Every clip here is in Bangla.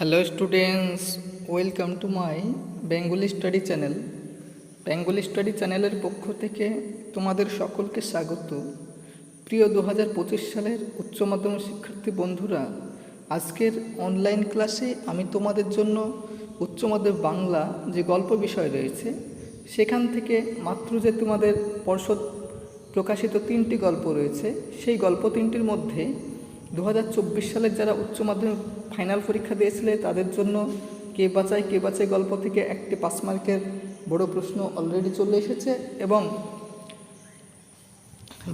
Hello students welcome to my Bengali study channel Bengali study চ্যানেলের পক্ষ থেকে তোমাদের সকলকে স্বাগত। প্রিয় দু হাজার পঁচিশ সালের উচ্চ মাধ্যমিক শিক্ষার্থী বন্ধুরা, আজকের অনলাইন ক্লাসে আমি তোমাদের জন্য উচ্চ মাধ্যমিক বাংলা যে গল্প বিষয় রয়েছে, সেখান থেকে মাত্র যে তোমাদের পর্ষদ প্রকাশিত তিনটি গল্প রয়েছে, সেই গল্প তিনটির মধ্যে দু সালের যারা উচ্চ মাধ্যমিক ফাইনাল পরীক্ষা দিয়েছিলে, তাদের জন্য কে বাঁচায় কে বাঁচায় গল্প থেকে একটি পাঁচ মার্কের বড় প্রশ্ন অলরেডি চলে এসেছে এবং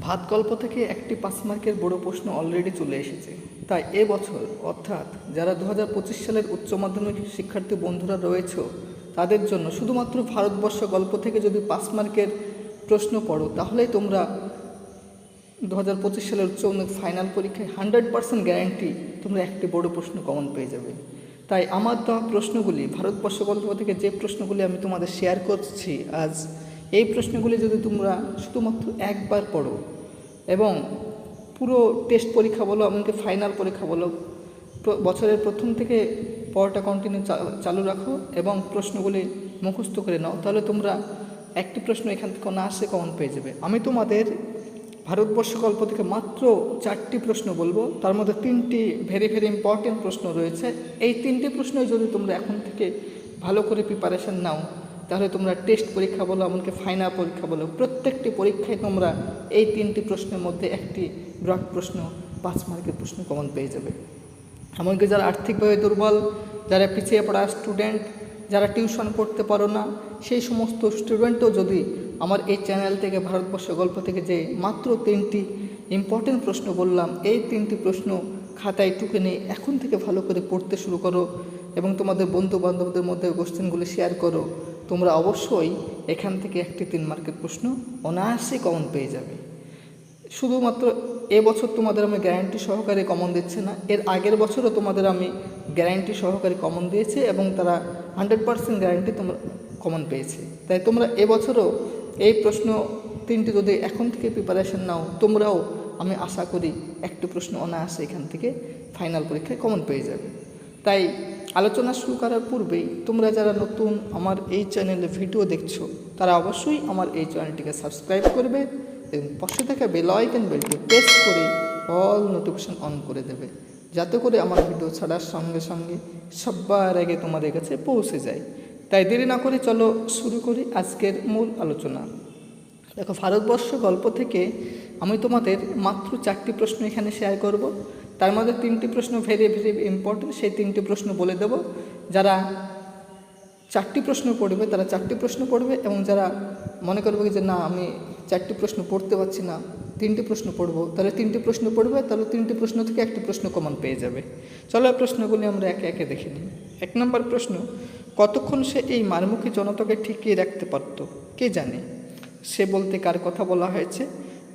ভাত গল্প থেকে একটি পাঁচ মার্কের বড় প্রশ্ন অলরেডি চলে এসেছে। তাই এবছর অর্থাৎ যারা দু হাজার পঁচিশ সালের উচ্চ মাধ্যমিক শিক্ষার্থী বন্ধুরা রয়েছে, তাদের জন্য শুধুমাত্র ভারতবর্ষ গল্প থেকে যদি পাঁচ মার্কের প্রশ্ন পড়ো, তাহলেই তোমরা দু হাজার পঁচিশ সালের উচ্চ ফাইনাল পরীক্ষায় হান্ড্রেড পার্সেন্ট গ্যারান্টি তোমরা একটি বড় প্রশ্ন কমন পেয়ে যাবে। তাই আমার দেওয়া প্রশ্নগুলি, ভারতবর্ষ গল্প থেকে যে প্রশ্নগুলি আমি তোমাদের শেয়ার করছি আজ, এই প্রশ্নগুলি যদি তোমরা শুধুমাত্র একবার পড়ো এবং পুরো টেস্ট পরীক্ষা বলো, এমনকি ফাইনাল পরীক্ষা বলো বছরের প্রথম থেকে পড়াটা কন্টিনিউ চালু রাখো এবং প্রশ্নগুলি মুখস্থ করে নাও, তাহলে তোমরা একটি প্রশ্ন এখান থেকে না আসে কমন পেয়ে যাবে। আমি তোমাদের ভারতবর্ষ গল্প থেকে মাত্র চারটি প্রশ্ন বলব। তার মধ্যে তিনটি ভেরি ভেরি ইম্পর্টেন্ট প্রশ্ন রয়েছে। এই তিনটি প্রশ্নই যদি তোমরা এখন থেকে ভালো করে প্রিপারেশন নাও, তাহলে তোমরা টেস্ট পরীক্ষা বলো, এমনকি ফাইনাল পরীক্ষা বলো। প্রত্যেকটি পরীক্ষায় তোমরা এই তিনটি প্রশ্নের মধ্যে একটি ব্রড প্রশ্ন, পাঁচ মার্কের প্রশ্ন কমন পেয়ে যাবে। এমনকি যারা আর্থিকভাবে দুর্বল, যারা পিছিয়ে পড়া স্টুডেন্ট যারা টিউশন পড়তে পারো না, সেই সমস্ত স্টুডেন্টও যদি আমার এই চ্যানেল থেকে, ভারতবর্ষ গল্প থেকে যে মাত্র তিনটি ইম্পর্টেন্ট প্রশ্ন বললাম, এই তিনটি প্রশ্ন খাতায় টুকে নিয়ে এখন থেকে ভালো করে পড়তে শুরু করো এবং তোমাদের বন্ধু বান্ধবদের মধ্যে কোশ্চেনগুলি শেয়ার করো। তোমরা অবশ্যই এখান থেকে একটি তিন মার্কের প্রশ্ন অনায়াসে কমন পেয়ে যাবে। শুধুমাত্র এবছর তোমাদের আমি গ্যারান্টি সহকারে কমন দিচ্ছে না, এর আগের বছরও তোমাদের আমি গ্যারান্টি সহকারে কমন দিয়েছি এবং তারা হান্ড্রেড পার্সেন্ট গ্যারান্টি তোমরা কমন পেয়েছে। তাই তোমরা এবছরও এই প্রশ্ন তিনটি যদি এখন থেকে প্রিপারেশন নাও, তোমরাও, আমি আশা করি একটু প্রশ্ন অনায়াসে এখান থেকে ফাইনাল পরীক্ষায় কমন পেয়ে যাবে। তাই আলোচনা শুরু করার পূর্বেই তোমরা যারা নতুন আমার এই চ্যানেলে ভিডিও দেখছ, তারা অবশ্যই আমার এই চ্যানেলটিকে সাবস্ক্রাইব করবে এবং পাশে থাকা বেল আইকন বেলটি প্রেস করে অল নোটিফিকেশন অন করে দেবে, যাতে করে আমার ভিডিও ছাড়ার সঙ্গে সঙ্গে সবার আগে তোমাদের কাছে পৌঁছে যায়। তাই দেরি না করে চলো শুরু করি আজকের মূল আলোচনা। দেখো, ভারতবর্ষ গল্প থেকে আমি তোমাদের মাত্র চারটি প্রশ্ন এখানে শেয়ার করব। তার মধ্যে তিনটি প্রশ্ন ভেরি ভেরি ইম্পর্টেন্ট সেই তিনটি প্রশ্ন বলে দেব। যারা চারটি প্রশ্ন পড়বে, তারা চারটি প্রশ্ন পড়বে এবং যারা মনে করবে যে না, আমি চারটি প্রশ্ন পড়তে পারছি না, তিনটি প্রশ্ন পড়ব, তাহলে তিনটি প্রশ্ন পড়বে, তাহলে তিনটি প্রশ্ন থেকে একটি প্রশ্ন কমন পেয়ে যাবে। চলো প্রশ্নগুলি আমরা একে একে দেখে নিই। এক নম্বর প্রশ্ন কতক্ষণ সে এই মারমুখী জনতাকে ঠিকিয়ে রাখতে পারত? কে জানে? সে বলতে কার কথা বলা হয়েছে?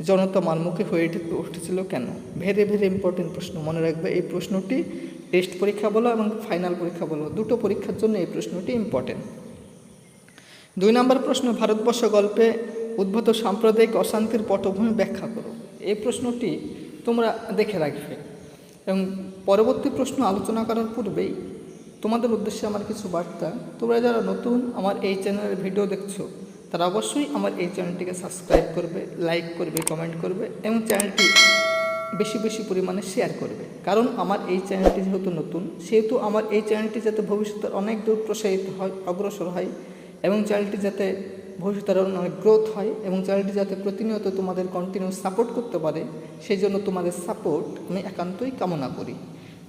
জনতা মারমুখী হয়ে উঠে- উঠেছিল কেন? ভেরি ভেরি ইম্পর্টেন্ট প্রশ্ন। মনে রাখবে, এই প্রশ্নটি টেস্ট পরীক্ষা বলো এবং ফাইনাল পরীক্ষা বলো। দুটো পরীক্ষার জন্য এই প্রশ্নটি ইম্পর্টেন্ট দুই নম্বর প্রশ্ন, ভারতবর্ষ গল্পে উদ্ভূত সাম্প্রদায়িক অশান্তির পটভূমি ব্যাখ্যা করো। এই প্রশ্নটি তোমরা দেখে রাখবে। এবং পরবর্তী প্রশ্ন আলোচনা করার পূর্বেই তোমাদের উদ্দেশ্যে আমার কিছু বার্তা। তোমরা যারা নতুন আমার এই চ্যানেলের ভিডিও দেখছ, তারা অবশ্যই আমার এই চ্যানেলটিকে সাবস্ক্রাইব করবে লাইক করবে কমেন্ট করবে এবং চ্যানেলটি বেশি বেশি পরিমাণে শেয়ার করবে। কারণ আমার এই চ্যানেলটি যেহেতু নতুন, সেহেতু আমার এই চ্যানেলটি যাতে ভবিষ্যতে অনেক দূর প্রসারিত হয়, অগ্রসর হয় এবং চ্যানেলটি যাতে ভবিষ্যতে আরও অনেক গ্রোথ হয় এবং চ্যানেলটি যাতে প্রতিনিয়ত তোমাদের কন্টিনিউ সাপোর্ট করতে পারে, সেই জন্য তোমাদের সাপোর্ট আমি একান্তই কামনা করি।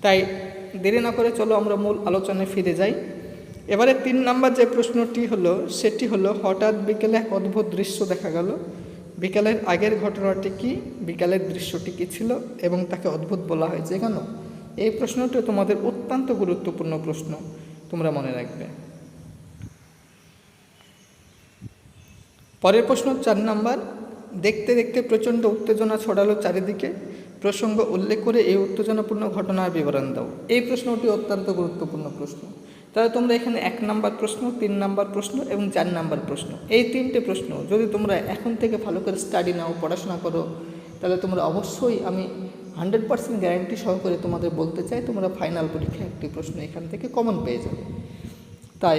তাই দেরি না করে চলো আমরা মূল আলোচনায় ফিরে যাই। এবারে তিন নাম্বার যে প্রশ্নটি হলো, সেটি হলো হঠাৎ বিকেলে এক অদ্ভুত দৃশ্য দেখা গেল। বিকালের আগের ঘটনাটি কি? বিকালের দৃশ্যটি কী ছিল? এবং তাকে অদ্ভুত বলা হয়েছে কেন? এই প্রশ্নটি তোমাদের অত্যন্ত গুরুত্বপূর্ণ প্রশ্ন, তোমরা মনে রাখবে। পরের প্রশ্ন চার নাম্বার, দেখতে দেখতে প্রচণ্ড উত্তেজনা ছড়ালো চারিদিকে। প্রসঙ্গ উল্লেখ করে এই উত্তেজনাপূর্ণ ঘটনার বিবরণ দাও। এই প্রশ্নটি অত্যন্ত গুরুত্বপূর্ণ প্রশ্ন। তাহলে তোমরা এখানে এক নাম্বার প্রশ্ন, তিন নাম্বার প্রশ্ন এবং চার নাম্বার প্রশ্ন। এই তিনটে প্রশ্ন যদি তোমরা এখন থেকে ভালো করে স্টাডি নাও, পড়াশোনা করো, তাহলে তোমরা অবশ্যই আমি হান্ড্রেড পার্সেন্ট গ্যারান্টি সহকারে তোমাদের বলতে চাই, তোমরা ফাইনাল পরীক্ষায় একটি প্রশ্ন এখান থেকে কমন পেয়ে যাবে। তাই